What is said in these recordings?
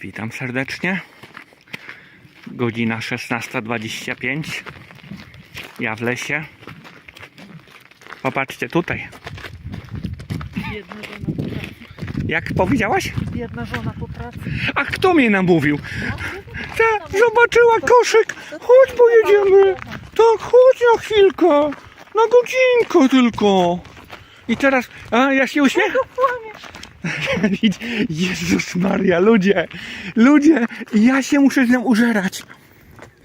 Witam serdecznie. Godzina 16.25. Ja w lesie. Popatrzcie tutaj. Biedna żona po pracy. Jak powiedziałaś? Biedna żona po pracy. A kto mnie namówił? Ta, zobaczyła koszyk. Chodź, pojedziemy. Tak, chodź na chwilkę. Na godzinkę tylko. I teraz, a ja się uśmiecham. Jezus Maria, ludzie, ludzie, ja się muszę z nią użerać.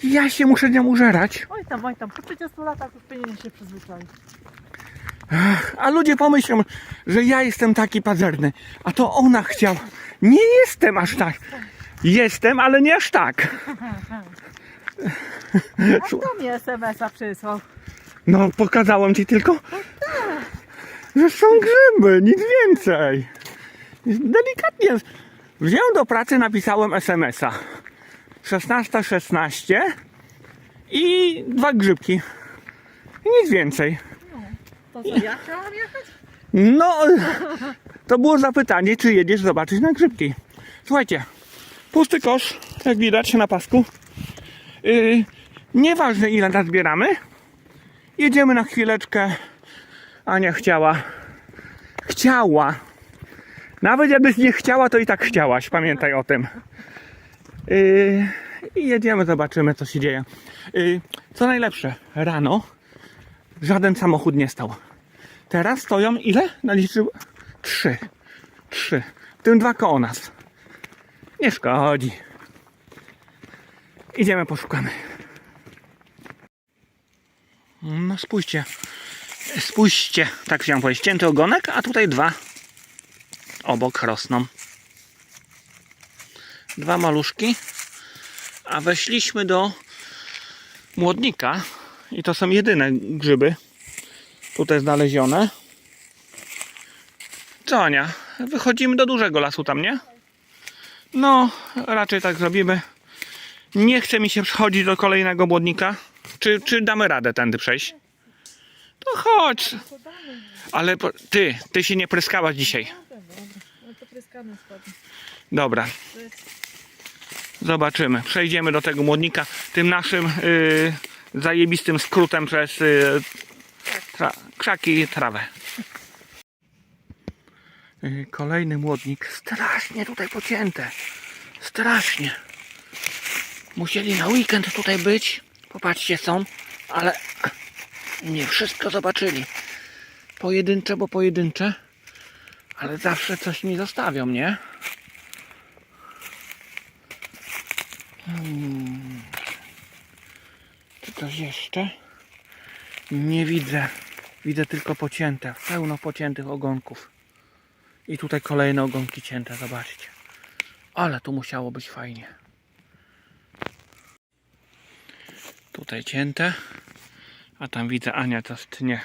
Ja się muszę z nią użerać. Oj tam, oj tam, po 30 latach już powinien się przyzwyczaić. A ludzie pomyślą, że ja jestem taki pazerny. A to ona chciała. Nie jestem aż tak. Jestem, ale nie aż tak. A kto mi SMS-a przysłał? No, pokazałem ci tylko, że są grzyby, nic więcej. Delikatnie. Wziąłem do pracy, napisałem SMS-a. 16.16 i dwa grzybki. I nic więcej. To co, ja chciałam jechać? No, to było zapytanie, czy jedziesz zobaczyć na grzybki. Słuchajcie, pusty kosz, jak widać na pasku. Yy, nieważne ile nazbieramy. Jedziemy na chwileczkę. Ania chciała. Chciała. Nawet jakbyś nie chciała, to i tak chciałaś. Pamiętaj o tym. Yy, I jedziemy, zobaczymy co się dzieje. Yy, co najlepsze, rano żaden samochód nie stał. Teraz stoją ile? Naliczył? Trzy. Trzy. W tym dwa koło nas. Nie szkodzi. Idziemy, poszukamy. No spójrzcie. Spójrzcie. Tak chciałem powiedzieć. Cięty ogonek, a tutaj dwa obok rosną. Dwa maluszki. A weszliśmy do młodnika. I to są jedyne grzyby tutaj znalezione. Co Ania? Wychodzimy do dużego lasu tam, nie? No, raczej tak zrobimy. Nie chce mi się przechodzić do kolejnego błodnika. Czy, czy damy radę tędy przejść? To chodź. Ale ty, ty się nie pryskałaś dzisiaj. To pryskamy spadnie. Dobra. Zobaczymy. Przejdziemy do tego młodnika tym naszym yy, zajebistym skrótem przez yy, tra krzaki i trawę. Yy, kolejny młodnik. Strasznie tutaj pocięte. Strasznie. Musieli na weekend tutaj być. Popatrzcie, są, ale nie wszystko zobaczyli. Pojedyncze, bo pojedyncze. Ale zawsze coś mi zostawią, nie? Czy coś jeszcze? Nie widzę. Widzę tylko pocięte. Pełno pociętych ogonków. I tutaj kolejne ogonki cięte, zobaczcie. Ale tu musiało być fajnie. Tutaj cięte. A tam widzę Ania to tnie.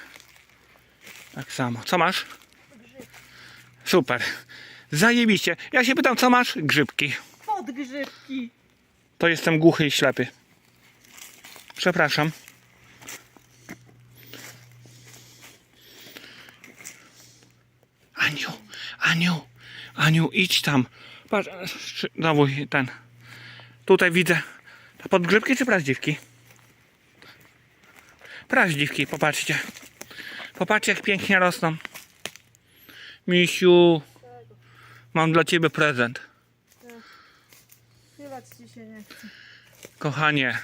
Tak samo. Co masz? Super. Zajebiście. Ja się pytam, co masz? Grzybki. podgrzybki. To jestem głuchy i ślepy. Przepraszam. Aniu, Aniu, Aniu, idź tam. Patrz, znowu ten. Tutaj widzę. To podgrzybki czy praździwki? Praździwki, popatrzcie. Popatrzcie, jak pięknie rosną. Misiu, mam dla ciebie prezent. Śpiewać ci się nie chce. Kochanie,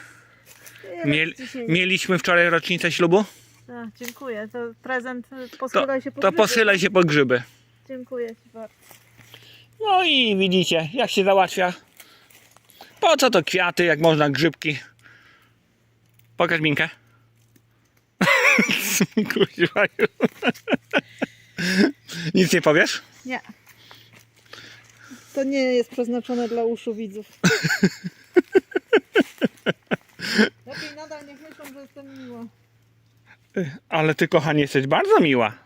Śpiewać Miel, ci się nie mieliśmy wczoraj rocznicę ślubu? A, dziękuję. To prezent y, posyłaj się po To grzyby. posylaj się po grzyby. Dziękuję ci bardzo. No i widzicie, jak się załatwia. Po co to kwiaty, jak można grzybki? Pokaż minkę. Kuźwa. Nic nie powiesz? Nie. To nie jest przeznaczone dla uszu widzów. Lepiej nadal niech myślą, że jestem miła. Ale ty, kochanie, jesteś bardzo miła.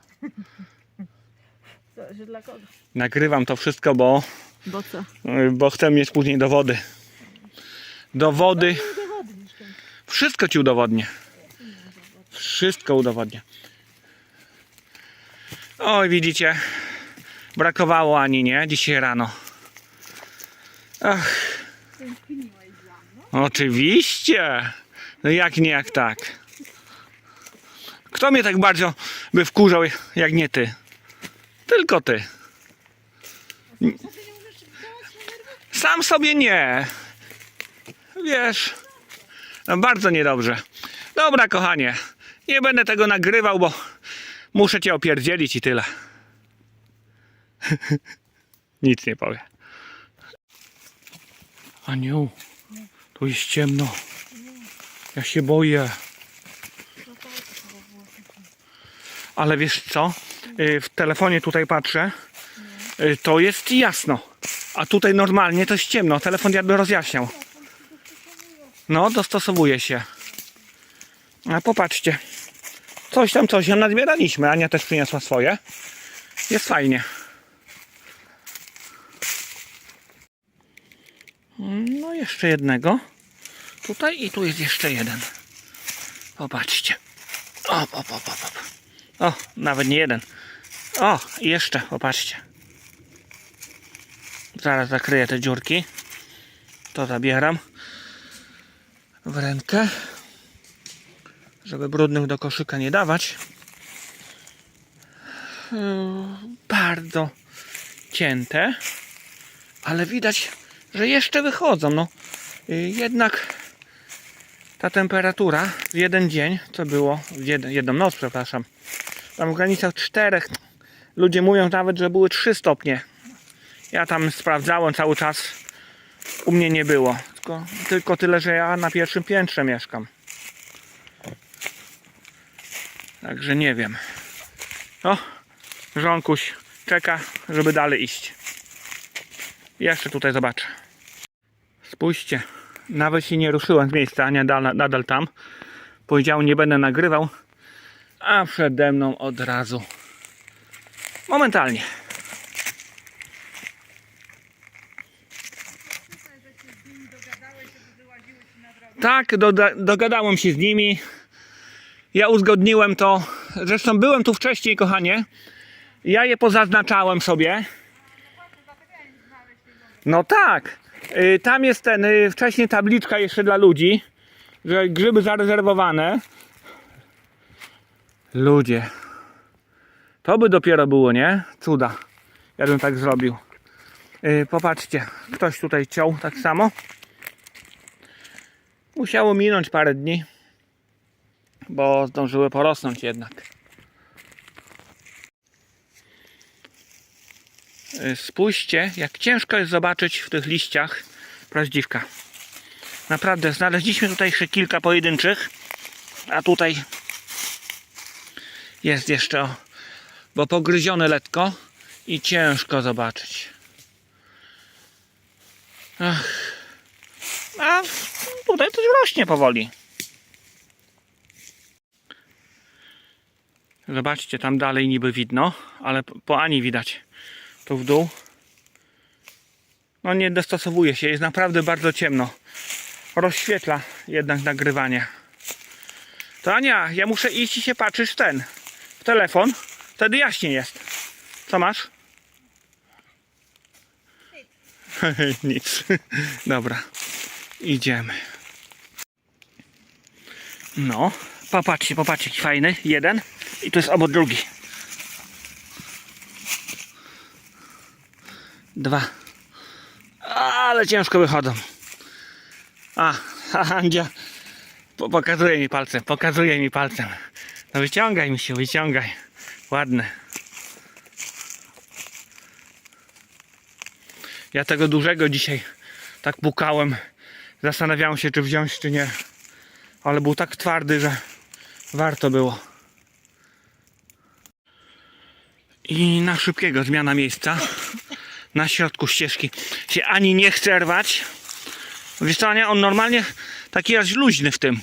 Zależy dla kogo. Nagrywam to wszystko, bo, Bo co? bo chcę mieć później dowody. Dowody. Udowodnisz to. Wszystko ci udowodnię. Wszystko udowodnię. Oj, widzicie, brakowało Ani, nie? Dzisiaj rano. Ach, oczywiście. No jak nie, jak tak. Kto mnie tak bardzo by wkurzał, jak nie ty? Tylko ty. Sam sobie nie. Wiesz, no bardzo niedobrze. Dobra, kochanie, nie będę tego nagrywał, bo muszę cię opierdzielić i tyle. Nic nie powiem. Aniu, tu jest ciemno. Ja się boję. Ale wiesz co? Y, W telefonie tutaj patrzę. Y, To jest jasno. A tutaj normalnie to jest ciemno. Telefon jakby rozjaśniał. No, dostosowuje się. A popatrzcie. Coś tam, coś tam nazbieraliśmy. Ania też przyniosła swoje. Jest fajnie. No, jeszcze jednego. Tutaj i tu jest jeszcze jeden. Popatrzcie. O, o, o, o, o. o nawet nie jeden. O, jeszcze, popatrzcie. Zaraz zakryję te dziurki. To zabieram w rękę, żeby brudnych do koszyka nie dawać. Yy, Bardzo cięte, ale widać, że jeszcze wychodzą. No, yy, jednak ta temperatura w jeden dzień, co było, w jed, jedną noc, przepraszam, tam w granicach czterech, ludzie mówią nawet, że były 3 stopnie. Ja tam sprawdzałem cały czas. U mnie nie było. Tylko, tylko tyle, że ja na pierwszym piętrze mieszkam. Także nie wiem. O, żonkuś czeka, żeby dalej iść. Jeszcze tutaj zobaczę. Spójrzcie, nawet się nie ruszyłem z miejsca, nadal, nadal tam. Powiedział, nie będę nagrywał, a przede mną od razu. Momentalnie. Tak, doda- dogadałem się z nimi. Ja uzgodniłem to. Zresztą byłem tu wcześniej, kochanie. Ja je pozaznaczałem sobie. No tak. Y, Tam jest ten y, wcześniej tabliczka jeszcze dla ludzi, że grzyby zarezerwowane. Ludzie. To by dopiero było, nie? Cuda. Ja bym tak zrobił. Y, Popatrzcie, ktoś tutaj ciął tak samo. Musiało minąć parę dni, bo zdążyły porosnąć jednak. Y, Spójrzcie, jak ciężko jest zobaczyć w tych liściach prawdziwka. Naprawdę, znaleźliśmy tutaj jeszcze kilka pojedynczych, a tutaj jest jeszcze, bo pogryzione letko i ciężko zobaczyć. Ach. A tutaj coś rośnie powoli. Zobaczcie, tam dalej niby widno, ale po- Ani widać. Tu w dół. No nie dostosowuje się, jest naprawdę bardzo ciemno. Rozświetla jednak nagrywanie. To Ania, ja muszę iść i się patrzysz ten, w telefon. Wtedy jaśniej jest. Co masz? Nic. Dobra. Idziemy. No, popatrzcie, popatrzcie, fajny. Jeden i tu jest obok drugi. Dwa. Ale ciężko wychodzą. A, Andzia po, pokazuje mi palcem, pokazuje mi palcem. No wyciągaj mi się, wyciągaj. Ładne. Ja tego dużego dzisiaj tak pukałem. Zastanawiałem się, czy wziąć, czy nie. Ale był tak twardy, że warto było. I na szybkiego zmiana miejsca. Na środku ścieżki się ani nie chce rwać. Wiesz co, Ania, on normalnie taki jest luźny w tym.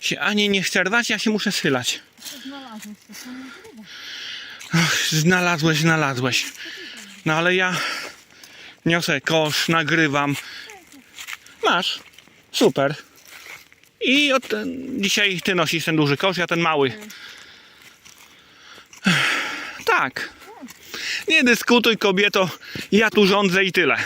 Się ani nie chce rwać, ja się muszę schylać. Znalazłeś znalazłeś. No ale ja niosę kosz, nagrywam. Masz. Super. I od, dzisiaj ty nosisz ten duży kosz, ja ten mały. Tak. Nie dyskutuj kobieto, ja tu rządzę i tyle.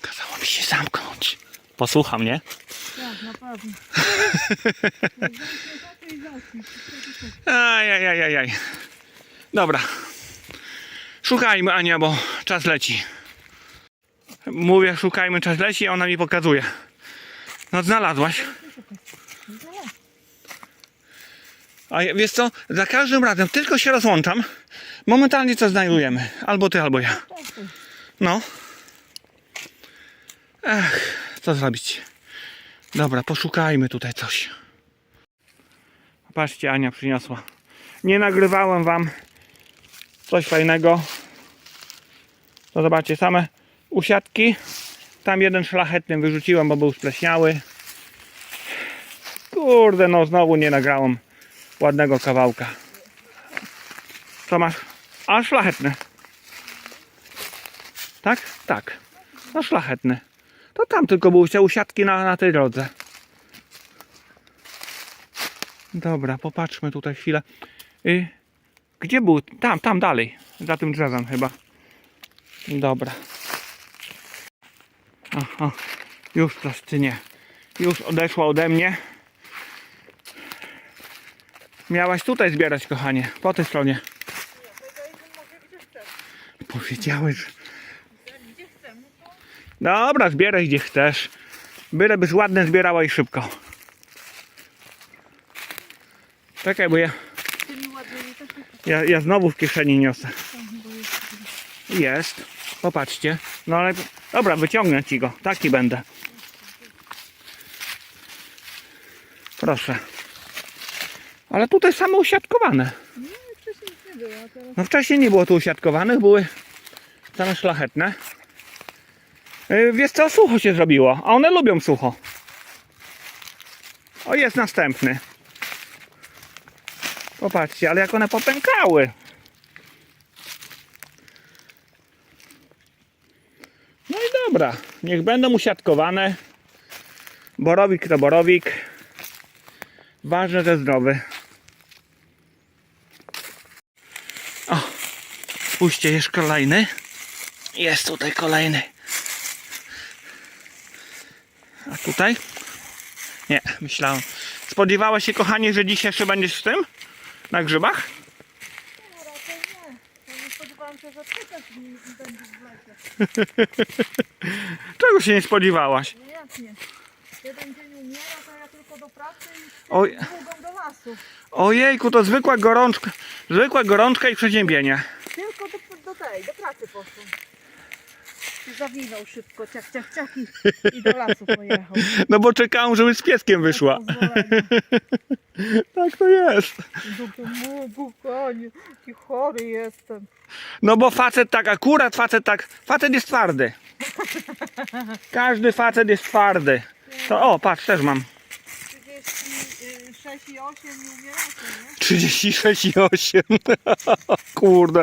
Kazało mi się zamknąć. Posłucha mnie. Tak, na pewno. Ajajajajaj. Dobra. Szukajmy Ania, bo czas leci. Mówię, szukajmy, czas leci, a ona mi pokazuje. No znalazłaś. A wiesz co, za każdym razem tylko się rozłączam. Momentalnie co znajdujemy. Albo ty, albo ja. No. Ech, co zrobić? Dobra, poszukajmy tutaj coś. Patrzcie, Ania przyniosła. Nie nagrywałem wam coś fajnego. To zobaczcie, same usiadki. Tam jeden szlachetny wyrzuciłem, bo był spleśniały. Kurde, no znowu nie nagrałem ładnego kawałka. Co masz? A, szlachetny. Tak? Tak. No szlachetny. To tam tylko były te usiadki na, na tej drodze. Dobra, popatrzmy tutaj chwilę. Y, gdzie był? Tam, tam dalej. Za tym drzewem chyba. Dobra. Aha, już coś czy nie. Już odeszła ode mnie. Miałaś tutaj zbierać, kochanie. Po tej stronie. Powiedziałeś, że... Dobra, zbieraj gdzie chcesz. Byle byś ładne zbierała i szybko. Czekaj, bo ja, ja, ja znowu w kieszeni niosę. Jest. Popatrzcie. No ale. Dobra, wyciągnę ci go. Taki będę. Proszę. Ale tutaj same usiadkowane. nie, wcześniej nie było, teraz No wcześniej nie było tu usiadkowanych, były same szlachetne. Yy, Wiesz co, sucho się zrobiło, a one lubią sucho. O, jest następny. Popatrzcie, ale jak one popękały. No i dobra, niech będą usiadkowane. Borowik to borowik. Ważne, że zdrowy. Spójrzcie, jest kolejny. Jest tutaj kolejny. A tutaj? Nie, myślałem. Spodziewałaś się, kochanie, że dzisiaj jeszcze będziesz w tym? Na grzybach? raczej nie. Ja nie spodziewałam się, że. Czego się nie spodziewałaś? No jak nie? Jeden dzień umiera, do pracy i Oj, drugą do lasu. ojejku, to zwykła gorączka. Zwykła gorączka i przeziębienie. Tylko do, do tej, do pracy poszłam. Się zawinął szybko, ciach, ciach, ciach i, i do lasu pojechał. No bo czekałem, żeby z pieskiem wyszła. Pozwolenia. Tak to jest. Mógł, konie, jaki chory jestem. No bo facet tak, akurat facet tak, facet jest twardy. Każdy facet jest twardy. To o, patrz, też mam. 36 i 8 nie umieracie, nie? 36,8. Kurde.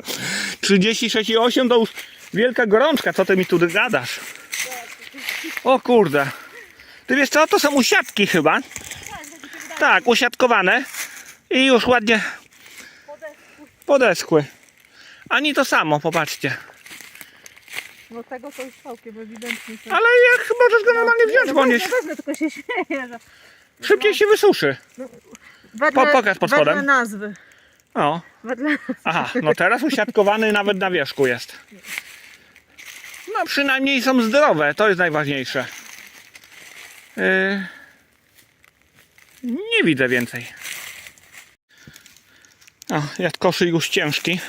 36,8 to już wielka gorączka. Co ty mi tu gadasz? O kurde. Ty wiesz co? To są usiadki chyba. Tak, usiadkowane. I już ładnie Podeszły. podeschły. Ani to samo, popatrzcie. No tego to już całkiem ewidentnie. Ale jak możesz go normalnie wziąć, no bo on jest, wezmę, tylko się śmieję, że... szybciej się wysuszy. Wedle, Po- pokaż pod wedle spodem. nazwy. O. Wedle... Aha, no teraz usiadkowany nawet na wierzchu jest. No przynajmniej są zdrowe, to jest najważniejsze. Yy, nie widzę więcej. O, jak koszyk już ciężki,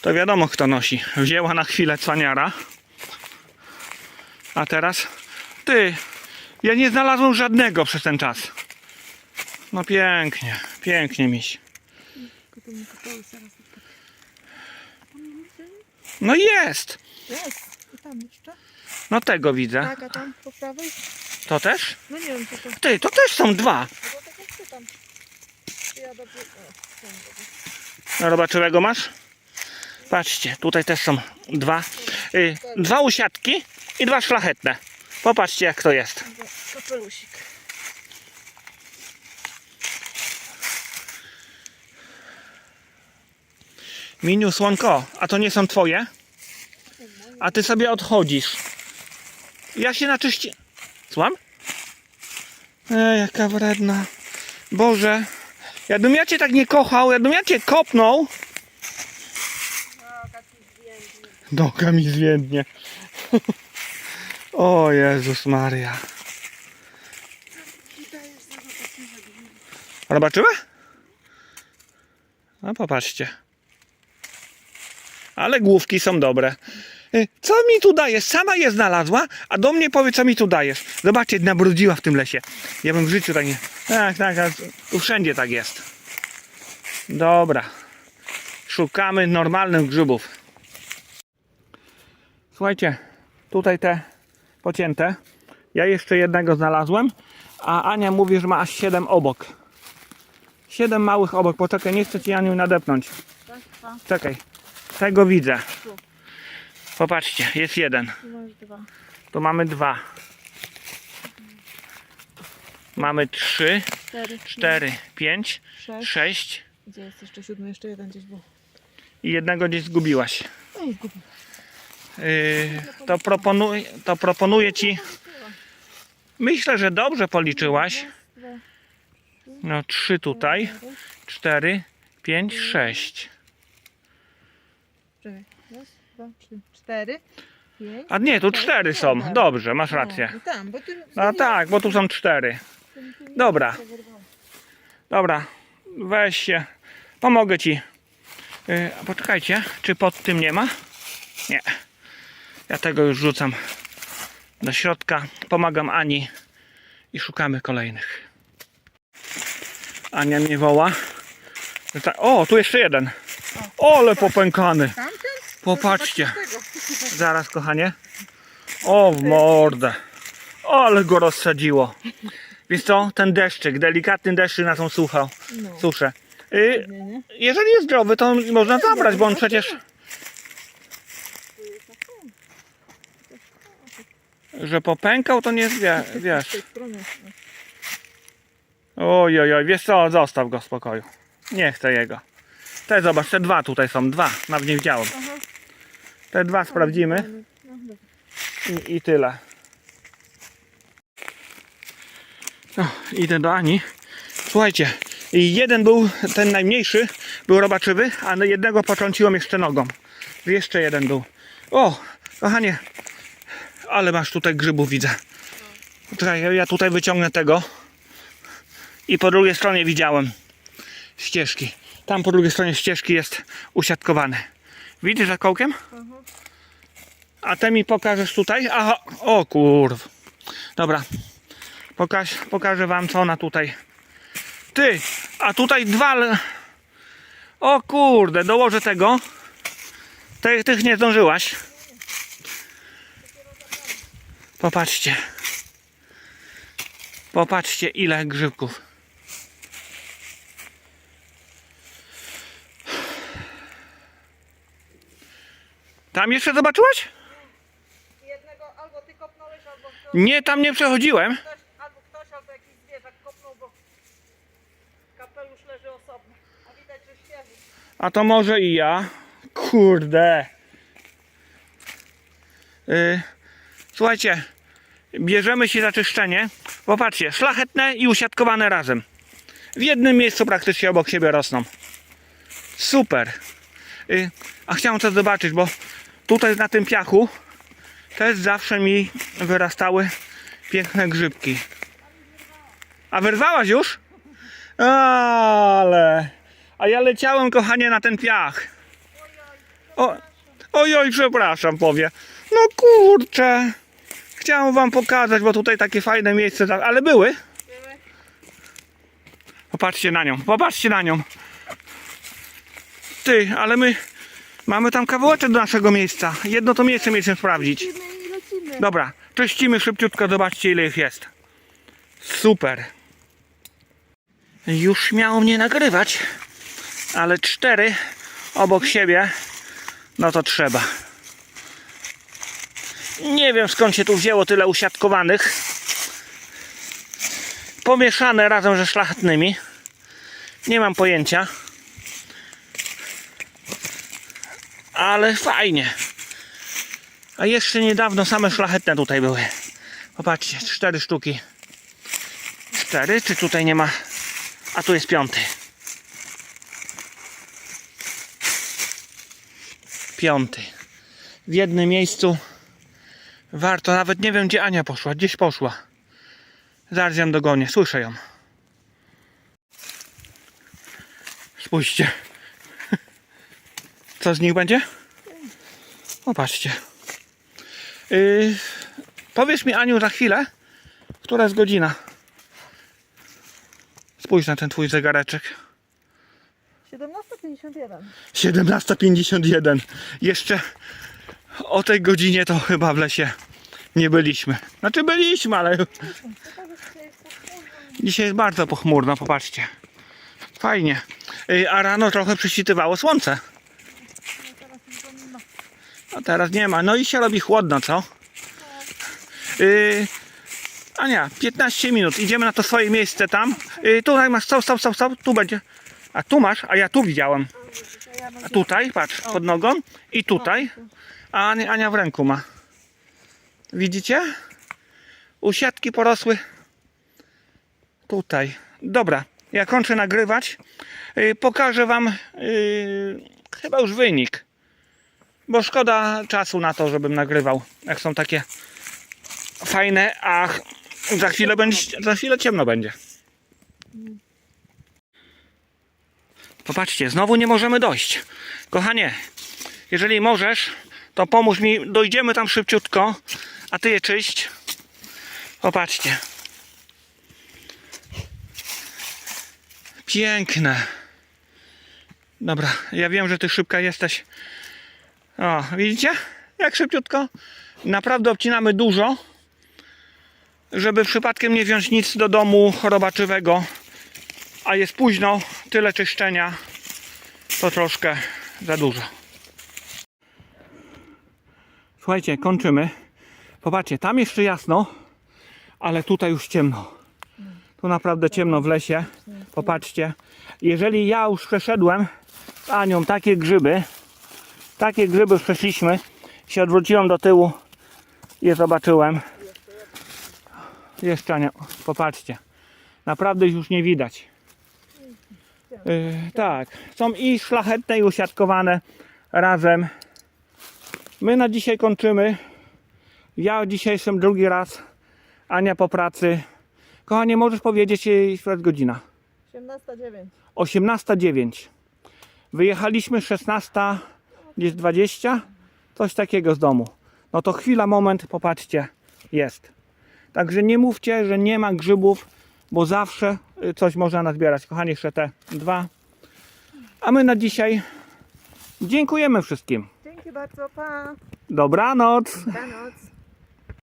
to wiadomo kto nosi. Wzięła na chwilę cwaniara. A teraz ty, ja nie znalazłem żadnego przez ten czas. No pięknie, pięknie miś. No jest! Jest. I tam jeszcze. No tego widzę. Tak, a tam po prawej? To też? No nie wiem co to. Ty, to też są dwa. No tak jak ty tam. Czy Ja dobrze... O, tam dobrze. No zobaczyłego masz? Patrzcie, tutaj też są dwa. Y, dwa usiadki i dwa szlachetne. Popatrzcie jak to jest. Kapelusik. Miniu słonko, a to nie są twoje? A ty sobie odchodzisz. Ja się naczyści... Słucham? Ej, jaka wredna. Boże. Jakbym ja cię tak nie kochał, jakbym ja cię kopnął. Noga mi zwiędnie. O Jezus Maria. Zobaczymy? No popatrzcie. Ale główki są dobre. Y, Co mi tu dajesz? Sama je znalazła, a do mnie powie, co mi tu dajesz. Zobaczcie, nabrudziła w tym lesie. Ja bym w życiu tak nie... Tak, tak, a tu wszędzie tak jest. Dobra. Szukamy normalnych grzybów. Słuchajcie, tutaj te pocięte. Ja jeszcze jednego znalazłem, a Ania mówi, że ma aż 7 obok. 7 małych obok. Poczekaj, nie chcę ci Aniu nadepnąć. Czekaj, tego widzę. Popatrzcie, jest jeden. Tu mamy dwa. Mamy trzy, Cztery. pięć, Sześć. Gdzie jest jeszcze siódmy? Jeszcze jeden gdzieś był. i jednego gdzieś zgubiłaś. No i zgubił. Yy, to, proponuj, to proponuję ci. Myślę, że dobrze policzyłaś. No, trzy tutaj, cztery. pięć, sześć. Czekaj. Raz, dwa, trzy, cztery. Pięć. A nie, tu cztery są. Dobrze, masz rację. No, i tam, bo ty... No tak, bo tu są cztery. Dobra. Dobra, weź się. Pomogę ci. Yy, a poczekajcie, czy pod tym nie ma? Nie. Ja tego już rzucam do środka. Pomagam Ani i szukamy kolejnych. Ania mnie woła. O, tu jeszcze jeden. Ole popękany. Popatrzcie. Zaraz, kochanie. O, w mordę. Ale go rozsadziło. Wiesz co? Ten deszczyk, delikatny deszczyk na tą suchą, No. suszę. Y, jeżeli jest zdrowy, to można zabrać, bo on przecież... Że popękał, to nie wie, Z wiesz. tej strony. Oj, oj, oj, wiesz co? Zostaw go w spokoju. Nie chcę jego. Te, zobacz, te dwa tutaj są, dwa. Nawet nie widziałem. Te dwa sprawdzimy i, i tyle. No, idę do Ani. Słuchajcie, jeden był, ten najmniejszy, był robaczywy, a jednego potrąciłem jeszcze nogą. Jeszcze jeden był. O, kochanie, ale masz tutaj grzybów, widzę. Czekaj, ja tutaj wyciągnę tego. I po drugiej stronie widziałem ścieżki. Tam po drugiej stronie ścieżki jest usiadkowane. Widzisz za kołkiem? Aha. A te mi pokażesz tutaj? Aha, o kurw. Dobra. Pokaż, pokażę wam co ona tutaj. Ty, a tutaj dwa. O kurde, dołożę tego. Te, tych nie zdążyłaś. Popatrzcie. Popatrzcie ile grzybków. Tam jeszcze zobaczyłaś? Jednego albo ty kopnąłeś, albo ktoś, Nie, tam nie przechodziłem. albo ktoś, albo jakiś zwierzak kopnął, bo kapelusz leży osobno. A widać, że świeży. A to może i ja. Kurde. Yy, słuchajcie, bierzemy się za czyszczenie. Popatrzcie, szlachetne i usiadkowane razem. W jednym miejscu praktycznie obok siebie rosną. Super. Yy, a chciałem coś zobaczyć, bo tutaj na tym piachu też zawsze mi wyrastały piękne grzybki. A wyrwałaś już? Ale. A ja leciałem, kochanie, na ten piach. O, ojoj, przepraszam, powie. No kurczę. Chciałem wam pokazać, bo tutaj takie fajne miejsce, ale były. Popatrzcie na nią, popatrzcie na nią. Ty, ale my mamy tam kawałeczek do naszego miejsca. Jedno to miejsce mieliśmy sprawdzić. Dobra, czyścimy szybciutko, zobaczcie ile ich jest. Super. Już śmiało mnie nagrywać, ale cztery obok siebie, no to trzeba. Nie wiem skąd się tu wzięło tyle usiadkowanych. Pomieszane razem ze szlachetnymi. Nie mam pojęcia. ale fajnie. A jeszcze niedawno same szlachetne tutaj były. Popatrzcie, cztery sztuki. Cztery, czy tutaj nie ma? A tu jest piąty. Piąty. W jednym miejscu. Warto, nawet nie wiem gdzie Ania poszła, gdzieś poszła. Zaraz ją dogonię, słyszę ją. Spójrzcie. Co z nich będzie? Popatrzcie. Yy, powiedz mi Aniu za chwilę, która jest godzina. Spójrz na ten twój zegareczek. 17.51. 17.51. Jeszcze o tej godzinie to chyba w lesie nie byliśmy. Znaczy byliśmy, ale dzisiaj jest bardzo pochmurno, popatrzcie. Fajnie. Yy, A rano trochę przyświtywało słońce. A teraz nie ma. No i się robi chłodno, co? Yy, Ania, 15 minut. Idziemy na to swoje miejsce tam. Yy, tutaj masz, stop, stop, stop, stop. Tu będzie. A tu masz, a ja tu widziałem. A tutaj, patrz, pod nogą. I tutaj. A Ania, w ręku ma. Widzicie? Usiadki porosły. Tutaj. Dobra, ja kończę nagrywać. Yy, pokażę wam yy, chyba już wynik. Bo szkoda czasu na to, żebym nagrywał. Jak są takie fajne, a za chwilę będzie, za chwilę ciemno będzie. Popatrzcie, znowu nie możemy dojść. Kochanie, jeżeli możesz, to pomóż mi, dojdziemy tam szybciutko, a ty je czyść. Popatrzcie. Piękne. Dobra, ja wiem, że ty szybka jesteś. O, widzicie? Jak szybciutko. Naprawdę obcinamy dużo, żeby przypadkiem nie wziąć nic do domu chorobaczywego. A jest późno, tyle czyszczenia, to troszkę za dużo. Słuchajcie, kończymy. Popatrzcie, tam jeszcze jasno, ale tutaj już ciemno. Tu naprawdę ciemno w lesie. Popatrzcie. Jeżeli ja już przeszedłem Anią takie grzyby, takie grzyby przeszliśmy, się odwróciłem do tyłu je zobaczyłem. Jeszcze Ania, popatrzcie. Naprawdę już nie widać. Yy, tak, są i szlachetne i usiadkowane razem. My na dzisiaj kończymy. Ja dzisiaj jestem drugi raz. Ania po pracy. Kochanie, możesz powiedzieć jej, która jest godzina? 18.09. 18.09. Wyjechaliśmy 16, gdzieś 20, coś takiego z domu. No to chwila, moment, popatrzcie, jest. Także nie mówcie, że nie ma grzybów, bo zawsze y, coś można nazbierać. Kochani, jeszcze te dwa. A my na dzisiaj dziękujemy wszystkim. Dzięki bardzo, pa. Dobranoc. Dobranoc.